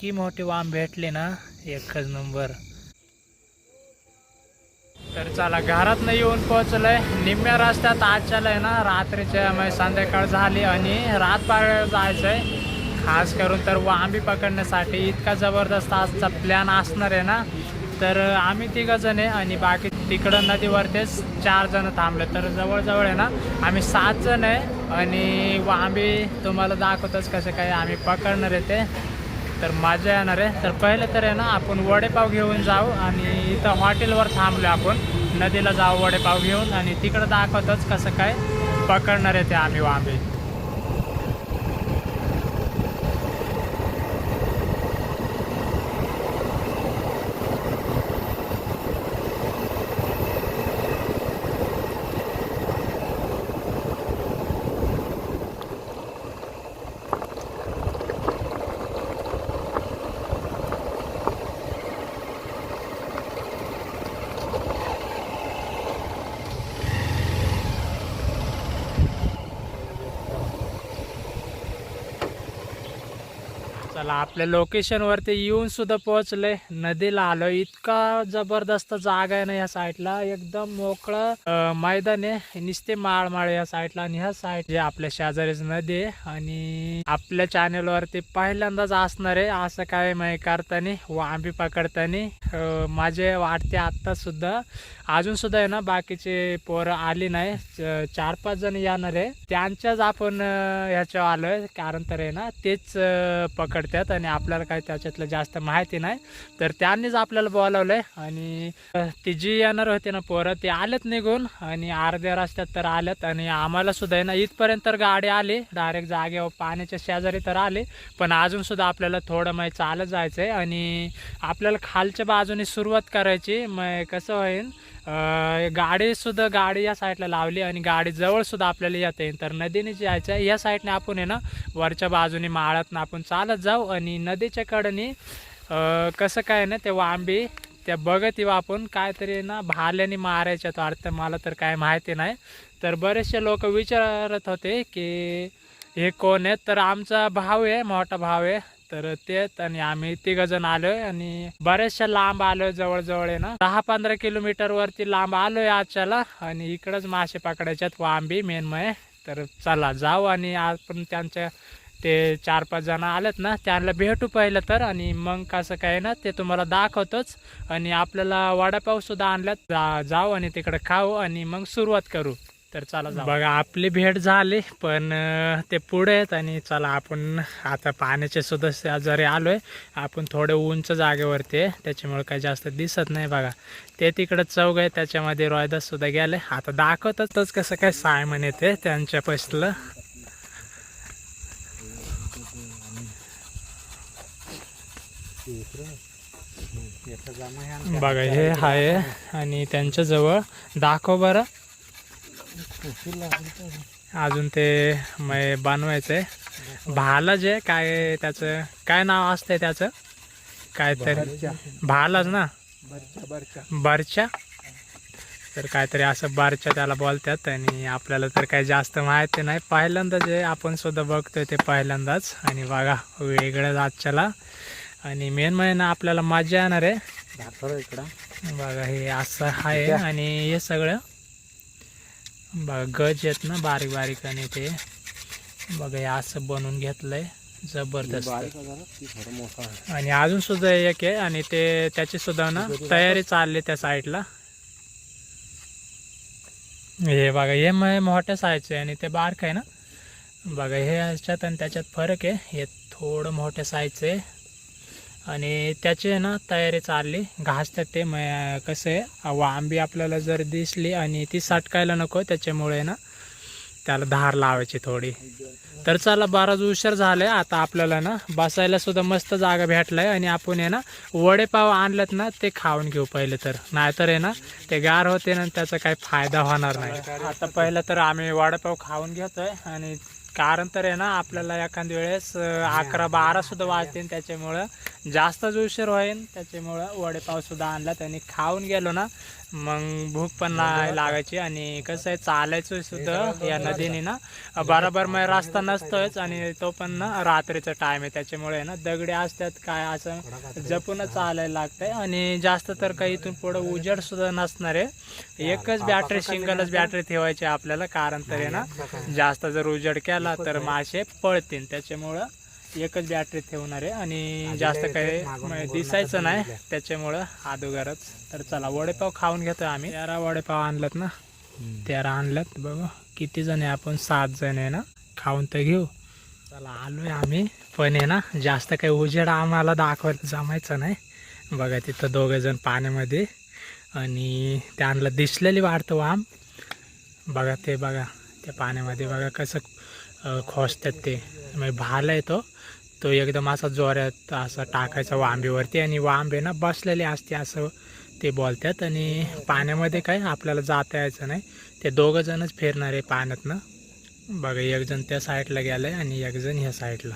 इतकी मोठी वाम भेटली ना एकच नंबर. तर चला घरात नाही येऊन पोहोचलंय. निम्म्या रस्त्यात आज आहे ना रात्रीच्या म्हणजे संध्याकाळ झाली आणि रात जायचं जायचंय. खास करून तर वांबी पकडण्यासाठी इतका जबरदस्त आजचा प्लॅन असणार आहे ना. तर आम्ही तिघ जण आहे आणि बाकी तिकडं नदीवरतीच चार जण थांबले. तर जवळजवळ आहे ना आम्ही सात जण आहे आणि वांबी तुम्हाला दाखवतच कसं काय आम्ही पकडणार आहे ते. तर मजा येणार आहे. तर पहिलं तर आहे ना आपण वडेपाव घेऊन जाऊ आणि इथं हॉटेलवर थांबलो आपण. नदीला जाऊ वडेपाव घेऊन. आणि तिकडं दाखवतच कसं काय पकडणार आहे ते आम्ही वांबे. चला आपल्या लोकेशनवरती येऊन सुद्धा पोहोचले. नदीला आलो. इतका जबरदस्त जागा आहे ना या साईडला एकदम मोकळं मैदान आहे. नुसते माळमाळ या साईडला आणि ह्या साईड जे आपल्या शेजारीच नदी आहे आणि आपल्या चॅनेलवरती पहिल्यांदाच असणार आहे. असं काय माहिती करताना वांबी पकडताना माझे वाटते आत्ता सुद्धा. अजून सुद्धा आहे ना बाकीचे पोरं आली नाही. चार पाच जण येणार आहे. त्यांच्याच आपण अं, ह्याच्यावर आलोय. कारण तर आहे ना तेच पकडते करतात आणि आपल्याला काही त्याच्यातलं जास्त माहिती नाही. तर त्यांनीच आपल्याला बोलावलंय आणि ती जी येणार होती ना पोरं ते आलेत निघून आणि अर्ध्या रस्त्यात तर आल्यात आणि आम्हाला सुद्धा आहे ना इथपर्यंत तर गाडी आली डायरेक्ट जागेवर पाण्याच्या शेजारी तर आले पण अजून सुद्धा आपल्याला थोडं मग चालत जायचं आहे आणि आपल्याला खालच्या बाजूने सुरुवात करायची मग कसं होईल गाडीसुद्धा गाडी सुद्धा गाडी या साईडला लावली आणि गाडी जवळ सुद्धा आपल्याला येता. येईल तर नदीने जायचं यायचं आहे या साईडने आपण आहे ना वरच्या बाजूने माळातनं आपण चालत जाऊ आणि नदीच्या कडने कसं काय ना ते वांबी त्या बघत येऊ आपण काहीतरी ना भाल्याने मारायच्या तो अर्थ मला तर काय माहिती नाही. तर बरेचसे लोक विचारत होते की हे कोण आहेत? तर आमचा भाऊ आहे मोठा भाऊ आहे. तर तेच आणि आम्ही तिघजण आलोय आणि बऱ्याचशा लांब आलोय जवळजवळ आहे ना. दहा पंधरा किलोमीटर वरती लांब आलोय आजच्याला आणि इकडंच मासे पकडायच्यात वांबी मेनमय तर चला जाऊ आणि आपण त्यांच्या ते चार पाच जण आलेत ना त्यांना भेटू पहिलं तर आणि मग कसं काय ना ते तुम्हाला दाखवतोच. आणि आपल्याला वडापाव सुद्धा आणल्यात. जा- जाऊ आणि तिकडे खाऊ आणि मग सुरुवात करू. तर चला बघा आपली भेट झाली पण ते पुढे आहेत आणि चला आपण आता पाण्याचे सुद्धा जरी आलोय आपण थोडे उंच जागेवरती आहे. त्याच्यामुळे काही जास्त दिसत नाही बघा. ते तिकडं चौग आहे त्याच्यामध्ये रोयदास सुद्धा गेले. आता दाखवतातच कसं काय सायमन येते त्यांच्या पैसलं बघा हे आहे आणि त्यांच्याजवळ दाखव बरं. अजून ते मै बनवायचंय. भाला जे काय त्याचं काय नाव असतंय त्याचं? काहीतरी. भालाच ना? बरच्या तर काहीतरी असं बारच्या त्याला बोलतात आणि आपल्याला तर काही जास्त माहिती नाही. पहिल्यांदा जे आपण सुद्धा बघतोय ते पहिल्यांदाच. आणि बघा वेगळं आजच्याला. आणि मेन म्हणजे आपल्याला मजा येणार आहे. बघा हे असं आहे आणि हे सगळं. बघा गज आहेत ना बारीक बारीक आणि ते. बघा हे असं बनवून घेतलंय. जबरदस्त. आणि अजून सुद्धा एक आहे आणि ते त्याची सुद्धा ना तयारी चालली त्या साईडला हे बघा हे मोठ्या साईजचे आणि ते बारक आहे ना. बघा हे ह्याच्यात आणि त्याच्यात फरक आहे. हे थोडं मोठ्या साईजचं आहे. आणि त्याची आहे ना तयारी चालली. घासतात ते मग कसं आहे वांबी आपल्याला जर दिसली आणि ती साटकायला नको त्याच्यामुळे ना त्याला धार लावायची थोडी. तर चला बराच उशीर आहे आता आपल्याला ना बसायला सुद्धा मस्त जागा भेटलाय आणि आपण आहे ना वडेपाव आणलेत ना ते खाऊन घेऊ पहिले तर. नाहीतर आहे ना ते गार होते ना त्याचा काही फायदा होणार नाही. आता पहिलं तर आम्ही वडेपाव खाऊन घेतोय आणि कारण तर आहे ना आपल्याला एखाद्या वेळेस अकरा बारा सुद्धा वाजतील त्याच्यामुळं जास्तच उशीर होईल त्याच्यामुळं वडेपाव सुद्धा आणला आणि खाऊन गेलो ना मग भूक पण लागायची आणि कसं आहे चालायचं सुद्धा या नदीने ना. बरोबर मग रस्ता नसतोच आणि तो पण ना रात्रीचा टाइम आहे. त्याच्यामुळे ना दगडे असतात काय असं जपूनच चालायला लागतंय. आणि जास्त तर काही इथून पुढं उजेड सुद्धा नसणार आहे. एकच बॅटरी सिंगलच बॅटरी ठेवायची आपल्याला. कारण तर ना जास्त जर उजेड केला तर मासे पळतील. त्याच्यामुळं एकच बॅटरी ठेवणार आहे आणि जास्त काही म्हणजे दिसायचं नाही त्याच्यामुळं अदोगरच तर चला वडेपाव खाऊन घेतोय आम्ही. तेरा वडेपाव आणलात ना? तेरा आणल्यात बघू किती जण आहे? आपण सात जण आहे ना? खाऊन तर घेऊ. चला आलोय आम्ही. पण आहे ना जास्त काही उजेड आम्हाला दाखवायला जमायचं नाही. बघा तिथं दोघं जण पाण्यामध्ये. आणि त्यांना दिसलेली वाढतं वाम. बघा ते बघा. त्या पाण्यामध्ये बघा कसं खोसतात ते. म्हणजे भाला येतो तो एकदम असा जोरात असा टाकायचा वांबीवरती आणि वांबे ना बसलेले असते असं ते बोलतात आणि पाण्यामध्ये काय आपल्याला जाता यायचं नाही. ते दोघं जणच फिरणार आहे पाण्यातनं. बघा एकजण त्या साईडला गेलं आहे आणि एकजण ह्या साईडला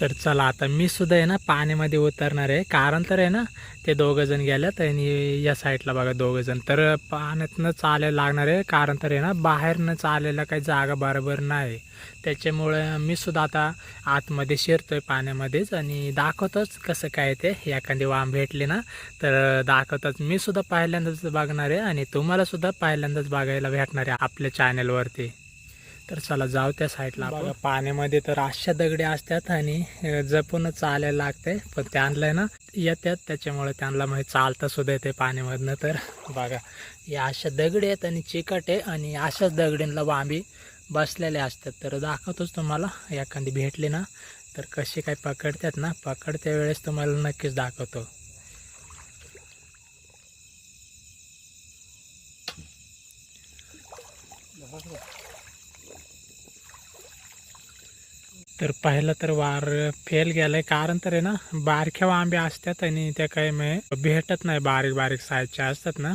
तर चला आता मी सुद्धा आहे ना पाण्यामध्ये उतरणार आहे. कारण तर आहे ना ते दोघं जण गेल्यात आणि या साईडला बघा दोघं जण. तर पाण्यातनं चालायला लागणार आहे. कारण तर आहे ना बाहेरनं चालायला काही जागा बरोबर नाही. त्याच्यामुळं मी सुद्धा आता आतमध्ये शिरतोय पाण्यामध्येच आणि दाखवतोच कसं काय ते. एखादी वाम भेटले ना तर दाखवतोच. मी सुद्धा पहिल्यांदाच बघणार आहे आणि तुम्हाला सुद्धा पहिल्यांदाच बघायला भेटणार आहे आपल्या चॅनलवरती तर चला जाऊ त्या साईडला बघा पाण्यामध्ये तर अशा दगडी असतात आणि जपून जपूनच चालायला लागते पण त्यांना ना येतात त्याच्यामुळे त्यांना म्हणजे चालता सुद्धा येते पाण्यामधनं. तर बघा या अशा दगडी आहेत आणि चिकट आहे आणि अशाच दगडींना बांबी बसलेले असतात. तर दाखवतोच तुम्हाला एखादी भेटली ना तर कशी काय पकडतात ना पकडत्या वेळेस तुम्हाला नक्कीच दाखवतो. तर पहिलं तर वार फेल गेलाय. कारण तर आहे ना बारक्या आंबे असतात आणि त्या काही मग भेटत नाही बारीक बारीक साईजच्या असतात ना.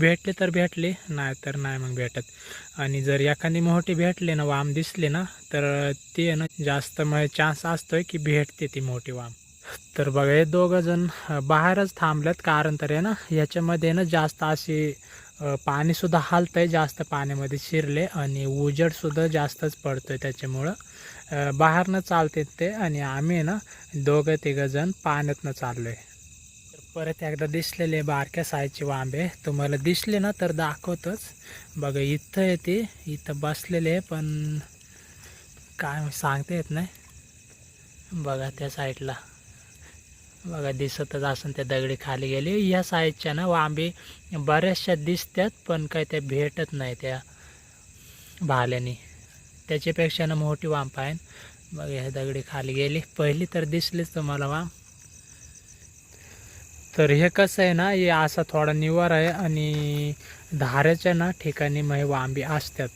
भेटले तर भेटले नाही तर नाही मग भेटत. आणि जर एखादी मोठी भेटली ना वाम दिसली ना तर ती आहे ना जास्त मग चान्स असतोय की भेटते ती मोठी वाम तर बघा हे दोघं जण बाहेरच थांबलेत कारण तर आहे ना याच्यामध्ये ना जास्त अशी पाणीसुद्धा हलतंय. जास्त पाण्यामध्ये शिरले आणि उजेडसुद्धा जास्तच पडतोय त्याच्यामुळं. बाहेरनं चालतात ते आणि आम्ही ना दोघं तिघं जण पाण्यातनं चाललोय. परत एकदा दिसलेले बारक्या साईजचे वांबे. तुम्हाला दिसले ना तर दाखवतच. बघा इथं येते इथं बसलेले आहे, पण काय सांगता येत नाही. बघा त्या साईडला. बघा दिसतच असून त्या दगडी खाली गेली. या साईजच्या ना वांबे बऱ्याचशा दिसतात पण काय त्या भेटत नाही त्या भाल्याने. त्याच्यापेक्षा ना मोठी वांप आहे. बघा ह्या दगडी खाली गेली. पहिली तर दिसलीच तुम्हाला वाम तर हे कसं आहे ना हे असा थोडा निवार आहे आणि धाऱ्याच्या ना ठिकाणी मग वांबी असतात.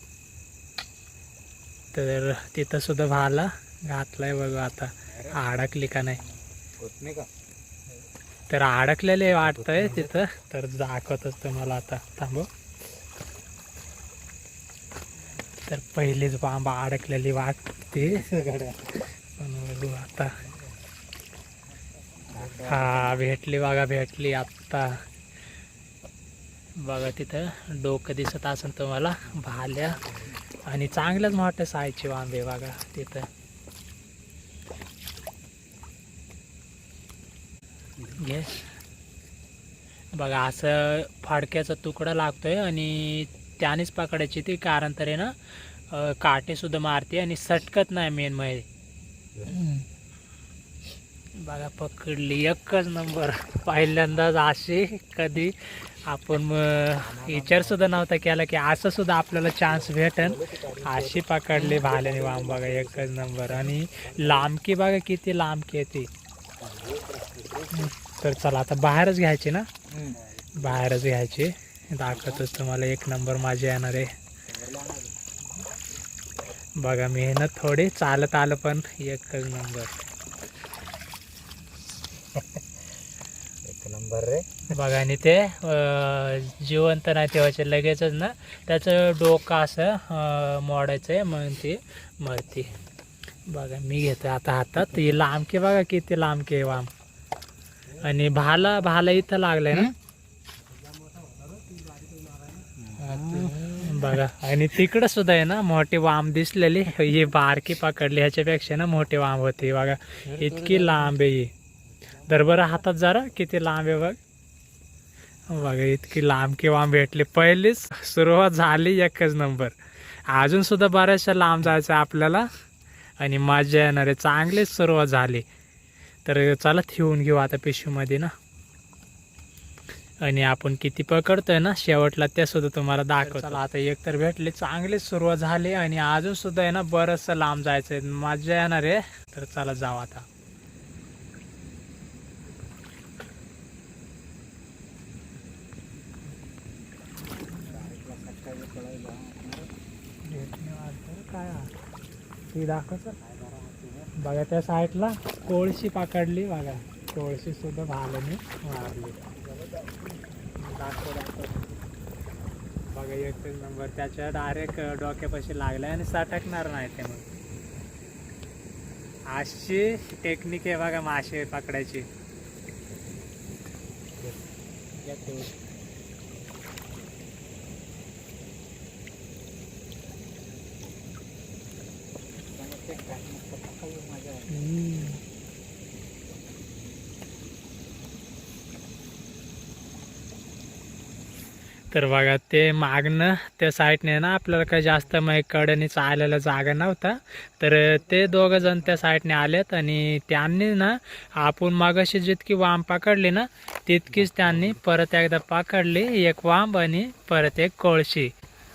तर तिथं सुद्धा भाला घातलाय बघा आता. अडकली का नाही? तर अडकलेले वाटतंय तिथं. तर दाखवतच तुम्हाला आता. थांबव तर पहिलीच बांबा अडकलेली वाटते गाड्या पण बघू आता. हा भेटली बघा भेटली आत्ता. बघा तिथं डोकं दिसत असेल तुम्हाला भाल्या. आणि चांगल्याच मोठे साईजचे वांबे बघा तिथं. घे. बघा असं फाडक्याचा तुकडा लागतोय आणि त्यानेच पकडायची ती कारण तर आहे ना अं, काटेसुद्धा मारते आणि सटकत नाही मेन म्हणजे बघा पकडली एकच नंबर पहिल्यांदाच अशी कधी आपण मग विचार सुद्धा नव्हता केला की असं सुद्धा आपल्याला चान्स भेटेल अशी पकडली भाल्याने वाम बघा एकच नंबर आणि लांबकी बघा किती लांबकी आहे ती. तर चला आता बाहेरच घ्यायची ना? बाहेरच घ्यायची. दाखवतोच तुम्हाला एक नंबर माझी येणार आहे. बघा मेहनत थोडी चालत आलं पण एकच नंबर. एक नंबर रे. बघा आणि ते जिवंत नाही तेव्हाचे लगेचच ना त्याचं डोकं असं मोडायचं आहे मग ती मरती. बघा मी घेतो आता हातात. ही लांबकी बघा किती लांबकी आहे वाम. आणि भाला भाला इथं लागलाय ना. बघा. आणि तिकडं सुद्धा आहे ना मोठी वाम दिसलेली. ही बारकी पकडली ह्याच्यापेक्षा ना मोठी वाम होती. बघा इतकी लांब आहे ही. हातात जरा किती लांब आहे बघ. बघा इतकी लांब की वाम भेटले. पहिलीच सुरुवात झाली एकच नंबर. अजून सुद्धा बऱ्याचशा लांब जायचं आहे आपल्याला. आणि मजा येणार आहे. चांगलीच सुरुवात झाली. तर चला ठेवून घेऊ आता पिशवीमध्ये ना. आणि आपण किती पकडतोय ना शेवटला ते सुद्धा तुम्हाला दाखवतो. आता एक तर भेटली चांगली सुरुवात झाली आणि अजून सुद्धा आहे ना बरंचसं लांब जायचं आहे मजा येणार आहे. तर चला जाऊ आता. ती बघा त्या साईडला कोळशी पकडली बघा. कोळशी सुद्धा भाल्याने मारली. दाखव दाखव बघा एक नंबर. त्याच्या डायरेक्ट डोक्यापाशी लागलाय आणि सटकणार नाही ते मग. अशी टेक्निक आहे बघा मासे पकडायची घ्या ठेवून. हम्म. तर बघा ते मागणं त्या साईडने ना आपल्याला काही जास्त मग कडेने चालायला जागा नव्हता. तर ते दोघं जण त्या साईडने आलेत आणि त्यांनी ना आपण मागाशी जितकी वाम पकडली ना तितकीच त्यांनी परत एकदा पकडली एक वांब आणि परत एक कोळशी.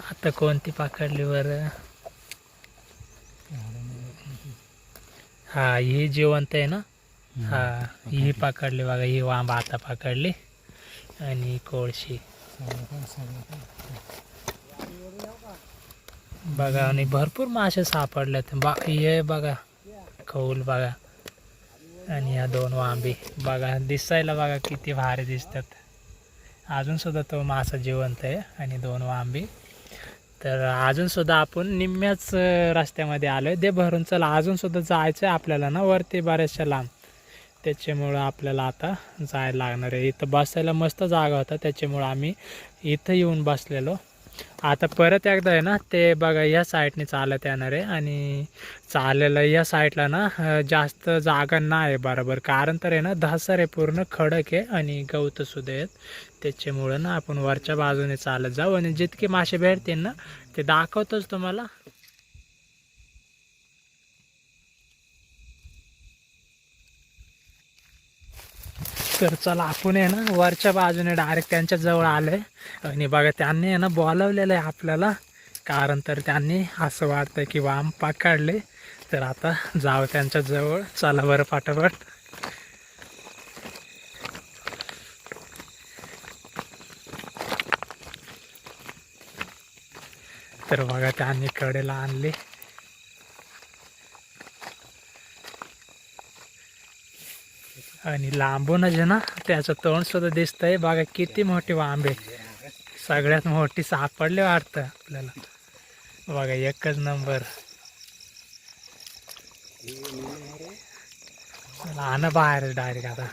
आता कोणती पकडली बरं? हा ही जिवंत आहे ना? हा ही पकडली बघा ही वांब आता पकडली. आणि कोळशी. बघा आणि भरपूर मासे सापडलेत. बा हे बघा खौल बघा. आणि या दोन वांबी. बघा दिसायला बघा किती भारी दिसतात. अजून सुद्धा तो मासा जिवंत आहे आणि दोन वांबी. तर अजून सुद्धा आपण निम्म्याच रस्त्यामध्ये रस्त्यामध्ये आलोय. दे भरून चला. अजून सुद्धा जायचं आहे आपल्याला ना वरती बऱ्याचशा लांब. त्याच्यामुळं आपल्याला आता जायला लागणार आहे. इथं बसायला मस्त जागा होता त्याच्यामुळं आम्ही इथं येऊन बसलेलो. आता परत एकदा आहे ना ते बघा या साईडने चालत येणार आहे आणि चालायला या साईडला ना जास्त जागा नाही आहे बरोबर. कारण तर आहे ना धसर आहे पूर्ण खडक आहे आणि गवतसुद्धा आहेत. त्याच्यामुळं ना आपण वरच्या बाजूने चालत जाऊ आणि जितके मासे भेटतील ना ते दाखवतोच तुम्हाला. तर चला आपण आहे ना वरच्या बाजूने डायरेक्ट त्यांच्या जवळ आहे आणि बघा त्यांनी आहे ना बोलावलेलं आहे आपल्याला. कारण तर त्यांनी असं वाटतं की वाम पकडले. तर आता जाऊ त्यांच्या जवळ. चला बरं पाठोपाठ तर बघा त्यांनी कडेला आणले. आणि लांबूनच आहे ना त्याचं तोंड सुद्धा दिसतंय. बघा किती मोठे वांबे. सगळ्यात मोठी सापडले वाटतं आपल्याला. बघा एकच नंबर. लहान बाहेर डायरेक्ट आता.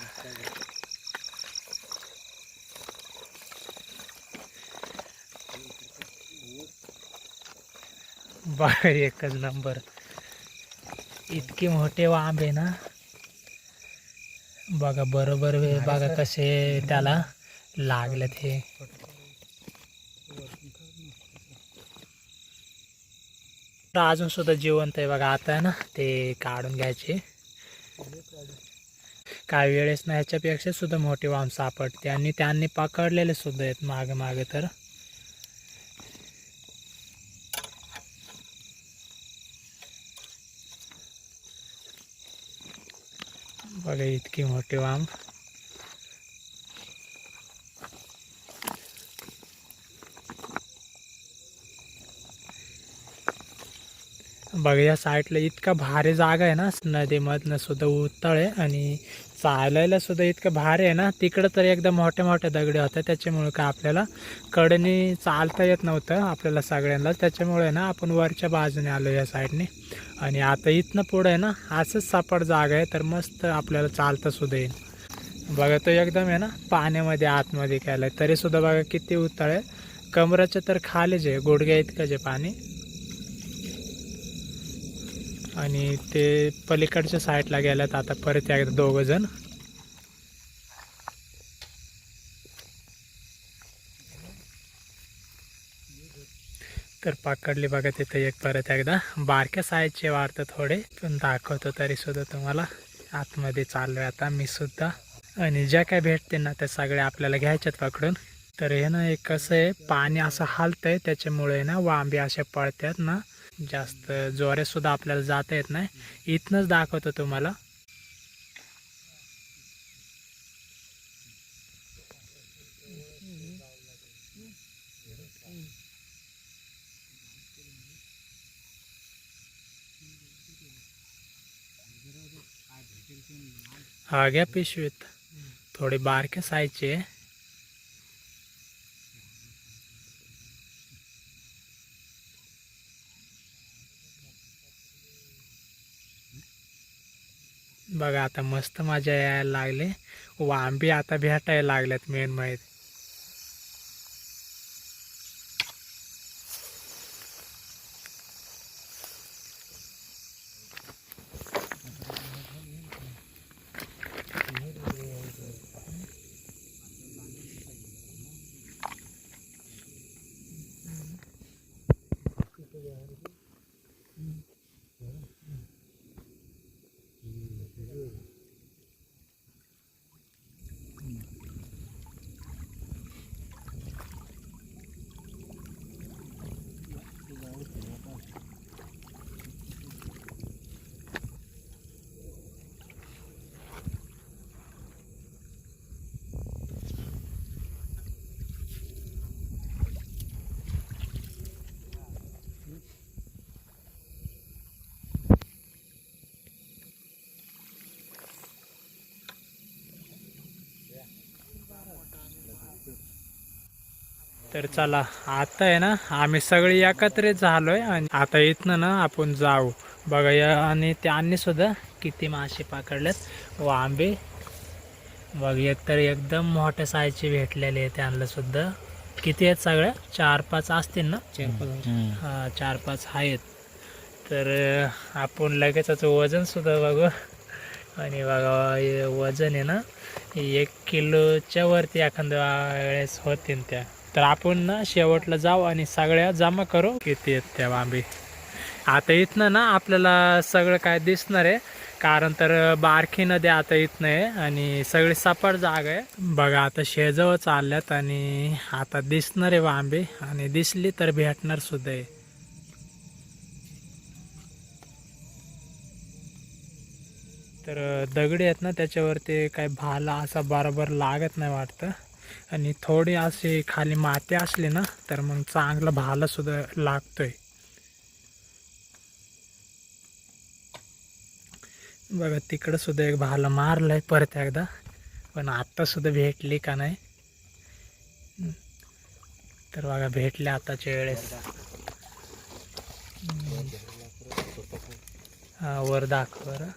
बघा एकच नंबर. इतके मोठे वांबे ना. बघा बरोबर वे बघा कसे त्याला लागलेत हे. तर अजून सुद्धा जिवंत आहे बघा. आता आहे ना ते काढून घ्यायचे. काही वेळेस ना ह्याच्यापेक्षा सुद्धा मोठे वाम सापडते आणि त्यांनी पकडलेले सुद्धा आहेत मागे मागे तर. बघा इतकी मोठी वाम बघा या साईडला इतका भारी जागा आहे ना नदीमधनं सुद्धा उतळ आहे आणि चालायला सुद्धा इतकं भारी आहे ना तिकडं तर एकदम मोठ्या मोठ्या दगडे होत्या त्याच्यामुळे काय आपल्याला कडेने चालता येत नव्हतं आपल्याला सगळ्यांना. त्याच्यामुळे ना आपण वरच्या बाजूने आलो या साईडने. आणि आता इथनं पुढं आहे ना असंच सापड जागा आहे तर मस्त आपल्याला चालता सुद्धा येईल. बघा तो एकदम आहे ना पाण्यामध्ये आतमध्ये केलाय तरी सुद्धा बघा किती उताळ आहे. कमराच्या तर खालीच आहे गुडघ्या इतकंच आहे पाणी. आणि ते पलीकडच्या साईडला गेल्यात आता परत एकदा दोघं तर पकडली बघा तिथे एक परत एकदा. बारक्या साईजचे वाढतं थोडे पण दाखवतो तरी सुद्धा तुम्हाला. आतमध्ये चाललोय आता मी सुद्धा. आणि ज्या काय भेटते ना त्या सगळ्या आपल्याला घ्यायच्यात पकडून. तर हे ना एक कसं आहे पाणी असं हालतंय त्याच्यामुळे ना वांबे असे पळतात ना. जास्त जोरे सुद्धा आपल्याला जाता येत नाही. इथनंच दाखवतो तुम्हाला. हा घ्या पिशवीत थोडे बारके सायचे बघा आता मस्त मजा यायला लागले. वांबी आता भेटायला लागल्यात मेन माहीत. तर चला आता आहे ना आम्ही सगळे एकत्रित झालोय आणि आता इथनं ना आपण जाऊ. बघा या आणि त्यांनी सुद्धा किती मासे पकडलेत. वांबे बघ एक तर एकदम मोठ्या साईजचे भेटलेले आहे त्यांना सुद्धा. किती आहेत सगळ्या? चार पाच असतील ना? हा चार पाच आहेत. तर आपण लगेचच वजन सुद्धा बघू. आणि बघा हे वजन आहे ना एक किलोच्या वरती एखाद्या वेळेस होतील त्या. तर आपण ना शेवटला जाऊ आणि सगळ्या जमा करू. किती आहेत त्या बांबी? आता इथनं ना आपल्याला सगळं काय दिसणार आहे. कारण तर बारखी नदी आता इथनं आहे आणि सगळी सपाट जागा आहे. बघा आता शेजवळ चालल्यात आणि आता दिसणार आहे वांबे आणि दिसली तर भेटणार सुद्धा आहे. तर दगडी आहेत ना त्याच्यावरती काय भाला असा बरोबर लागत नाही वाटतं. आणि थोडी अशी खाली माती असली ना तर मग चांगला भाला सुद्धा लागतोय बघा तिकडं सुद्धा एक भाला मारलाय परत एकदा पण आत्ता सुद्धा भेटली का नाही. तर बघा भेटले आताच्या वेळेस. हा वर दाखव बरं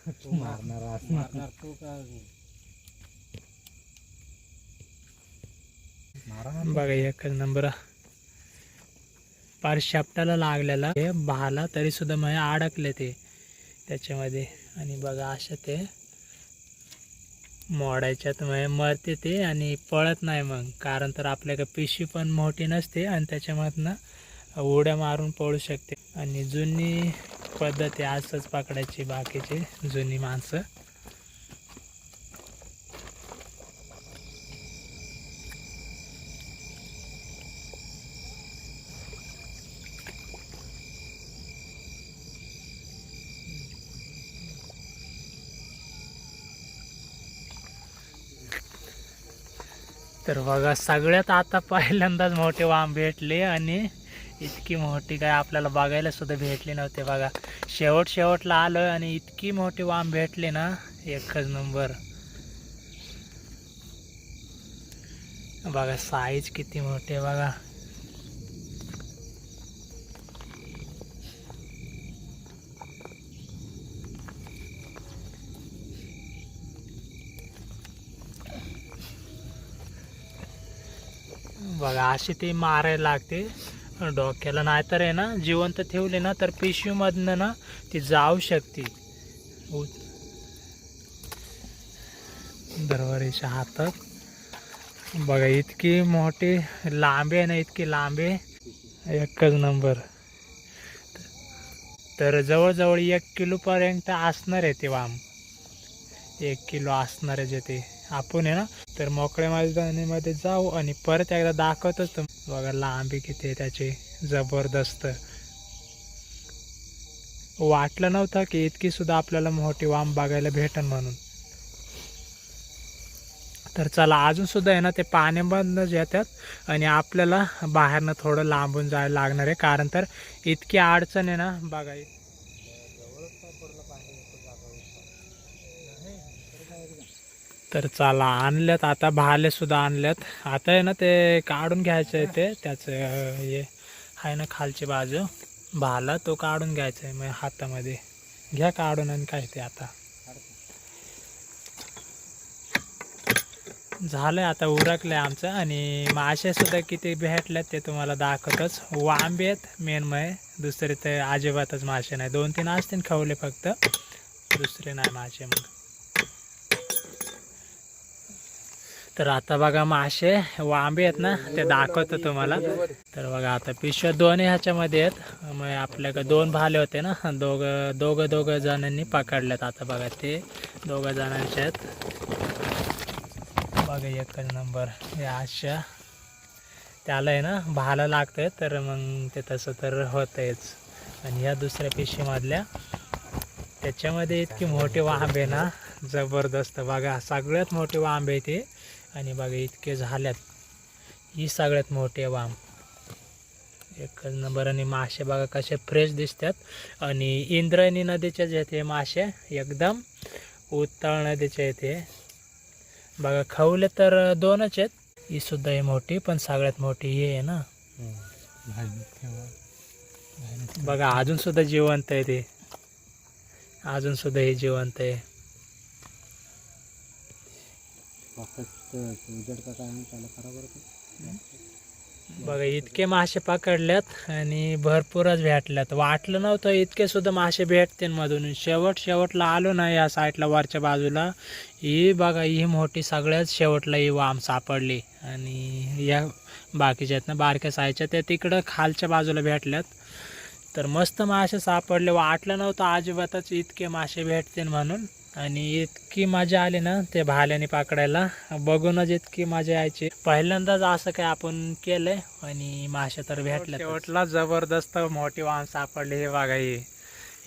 बघा एकच नंबर पार शापटाला लागलेला. हे बहाला तरी सुद्धा मग अडकले ते. त्याच्यामध्ये. आणि बघा असं ते मोडायच्यात मग मरते ते आणि पळत नाही मग. कारण तर आपल्याकडे पिशवी पण मोठी नसते आणि त्याच्यामधनं उड्या मारून पळू शकते. आणि जुनी पद्धत आहे असंच पकडायची बाकीची जुनी माणसं. तर बघा सगळ्यात आता पहिल्यांदाच मोठे वाम भेटले आणि इतकी मोठी काय आपल्याला बघायला सुद्धा भेटली नव्हते बघा. शेवट शेवटला आलोय आणि इतकी मोठी वाम भेटले ना एकच नंबर. बघा साईज किती मोठी आहे बघा. बघा अशी ती मारायला लागते. डोक्याला नाहीतर आहे ना जिवंत ठेवले ना तर पिशवीमधनं ना ती जाऊ शकते. दरवारीच्या हातात. बघा इतकी मोठी लांबी आहे ना इतकी लांबी. एकच नंबर. तर जवळजवळ एक किलोपर्यंत असणार आहे ते वाम. एक किलो असणार आहे जे ते. आपण आहे ना तर मोकळ्या मैदानामध्ये जाऊ आणि परत एकदा दाखवतच तर बघा लांबी किती आहे त्याची. जबरदस्त. वाटलं नव्हतं की इतकी सुद्धा आपल्याला मोठी वाम बघायला भेटन म्हणून. तर चला अजून सुद्धा आहे ना ते पाण्यामधनंच येतात आणि आपल्याला बाहेरनं थोडं लांबून जायला लागणार आहे. कारण तर इतकी अडचण आहे ना बघा. तर चला आणल्यात आता भाले सुद्धा आणल्यात. आता आहे ना ते काढून घ्यायचं आहे ते. त्याचं हे आहे ना खालची बाजू. भाला तो काढून घ्यायचा आहे मग हातामध्ये. घ्या काढून आणि काय ते आता. झालंय आता उरकलंय आमचं आणि मासे सुद्धा किती भेटल्यात ते तुम्हाला दाखवतच. वांबे आहेत मेन मय. दुसरे ते अजिबातच मासे नाही. दोन तीन असतील खवले फक्त. दुसरे नाही मासे मग. तर आता बघा मासे वांबे आहेत ना ते दाखवतो तुम्हाला. तर बघा आता पिशव्या दोन्ही ह्याच्यामध्ये आहेत. मग आपल्याकडे दोन भाले होते ना दोघं दोघं दोघं जणांनी पकडल्यात आता बघा ते. दोघं जणांचे आहेत. बघा एकच नंबर हे अशा. त्याला आहे ना भाला लागतंय तर मग ते तसं तर होतंयच. आणि ह्या दुसऱ्या पिशवीमधल्या त्याच्यामध्ये इतकी मोठी वांबे ना जबरदस्त. बघा सगळ्यात मोठे वांबे ते. आणि बघा इतके झाल्यात. ही सगळ्यात मोठी आहे वांब एकच नंबर आणि मासे बघा कसे फ्रेश दिसतात. आणि इंद्रायणी नदीच्या जे मासे एकदम उत्तळ नदीचे येते बघा खवले तर दोनच आहेत. ही सुद्धा ही मोठी पण सगळ्यात मोठी ही आहे ना. बघा अजून सुद्धा जिवंत आहे ते. अजून सुद्धा हे जिवंत आहे. बघा इतके मासे पकडल्यात आणि भरपूरच भेटल्यात. वाटलं नव्हतं इतके सुद्धा मासे भेटतील मधून. शेवट शेवटला आलो ना या साईडला वरच्या बाजूला. ही बघा ही मोठी सगळ्यात शेवटला ही वाम सापडली. आणि या बाकीच्या आहेत ना बारक्या साईजच्या त्या तिकडं खालच्या बाजूला भेटल्यात. तर मस्त मासे सापडले. वाटलं नव्हतं अजिबातच इतके मासे भेटतील म्हणून. आणि इतकी मजा आली ना ते भाल्याने पकडायला. बघूनच इतकी मजा यायची. पहिल्यांदाच असं काय आपण केलंय आणि मासे तर भेटले शेवटला जबरदस्त मोठी वाहन सापडली हे बघा हे.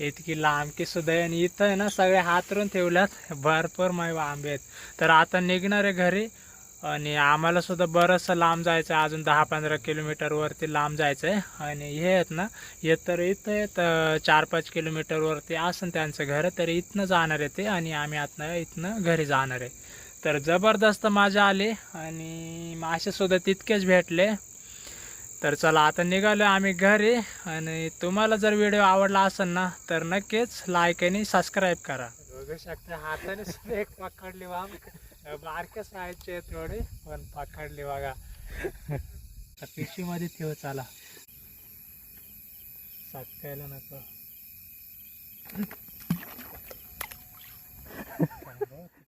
इतकी लांबकी सुद्धा आहे आणि इथं आहे ना सगळे हातरून ठेवल्यात. भरपूर माय आंबे आहेत. तर आता निघणार आहे घरी. आणि आम्हाला सुद्धा बरंचसं लांब जायचं आहे अजून दहा पंधरा किलोमीटरवरती लांब जायचं आहे आणि हे आहेत ना हे तर इथं आहेत चार पाच किलोमीटरवरती असेल त्यांचं घर. तर इथनं जाणार आहे ते आणि आम्ही आता इथनं घरी जाणार आहे. तर जबरदस्त मजा आली आणि मासेसुद्धा तितकेच भेटले. तर चला आता निघालो आम्ही घरी. आणि तुम्हाला जर व्हिडिओ आवडला असेल ना तर नक्कीच लाईक आणि सबस्क्राईब करा. बघू शकता हाताने सुद्धा एक पकडली वाम बारक्या थोडे पण पकडली बघा. पिशवीमध्ये ठेव चला. साकायला नको.